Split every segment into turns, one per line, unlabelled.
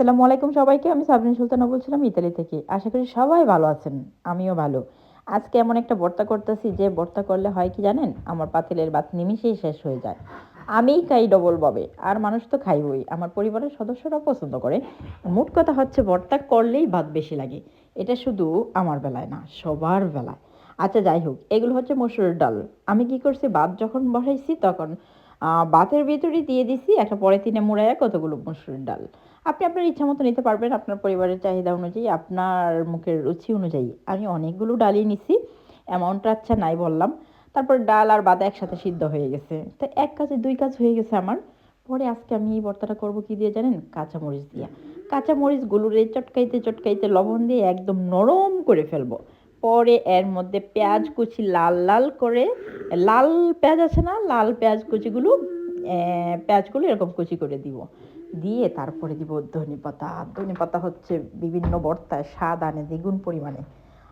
আসসালামু আলাইকুম সবাইকে। আমি সাবরিন সুলতানা বলছিলাম ইতালি থেকে। আশা করি সবাই ভালো আছেন, আমিও ভালো। আজকে এমন একটা ভর্তা করতেছি, যে ভর্তা করলে হয় কি জানেন? আমার পাতিলের ভাত নিমিশেই শেষ হয়ে যায়। আমিই খাই ডবল ববে, আর মানুষ তো খাইবই। আমার পরিবারের সদস্যরা পছন্দ করে। মোট কথা হচ্ছে ভর্তা করলেই ভাত বেশি লাগে। এটা শুধু আমার বেলায় না, সবার বেলায়। আচ্ছা যাই হোক, এগুলো হচ্ছে মসুরের ডাল। আমি কি করছি, ভাত যখন বসাইছি, তখন আহ, ভাতের দিয়ে দিছি একটা পরে তিনে মুড়াইয়া কতগুলো মসুরের ডাল। আপনি আপনার ইচ্ছা মতো নিতে পারবেন আপনার পরিবারের চাহিদা অনুযায়ী আপনার মুখের রুচি অনুযায়ী। আমি অনেকগুলো ডালই নিছি অ্যামাউন্টটা আচ্ছা নাই বললাম। তারপর ডাল আর বাদা একসাথে সিদ্ধ হয়ে গেছে। তো এক কাজে দুই কাজ হয়ে গেছে আমার। পরে আজকে আমি এই ভর্তাটা করব কি দিয়ে জানেন? কাঁচামরিচ দিয়ে। কাঁচামরিচগুলোরে চটকাইতে চটকাইতে লবণ দিয়ে একদম নরম করে ফেলব। পরে এর মধ্যে পেঁয়াজ কুচি লাল লাল করে, লাল পেঁয়াজ আছে না, লাল পেঁয়াজ কুচিগুলো পেঁয়াজগুলো এরকম কুচি করে দিব। দিয়ে তারপরে দিব ধনে পাতা। ধনে পাতা হচ্ছে বিভিন্ন বর্তায় স্বাদ আনে, দ্বিগুণ পরিমাণে।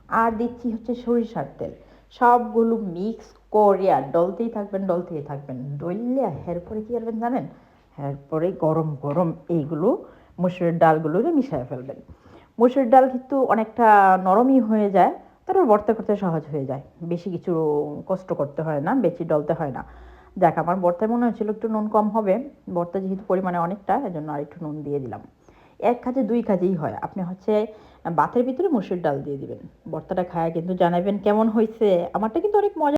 আর দিচ্ছি হচ্ছে সরিষার তেল। সবগুলো মিক্স করে আর ডলতেই থাকবেন ডলতেই থাকবেন। ডললে এরপরে কী করবেন জানেন? এরপরে গরম গরম এইগুলো মুসুরের ডালগুলোকে মিশিয়ে ফেলবেন। মুসুরের ডাল কিন্তু অনেকটা নরমই হয়ে যায়। তারপর বর্তা করতে সহজ হয়ে যায়। বেশি কিছু কষ্ট করতে হয় না, বেশি ডলতে হয় না। দেখ, আমার বর্তায় মনে হয়েছিল একটু নুন কম হবে, বর্তা যেহেতু পরিমাণে অনেকটা, এজন্য আর একটু নুন দিয়ে দিলাম। এক কাজে, দুই কাজেই হয়। আপনি হচ্ছে বাতের ভিতরে মুসুর ডাল দিয়ে দিবেন। বর্তাটা খায় কিন্তু জানাবেন কেমন হয়েছে আমারটা কিন্তু অনেক মজা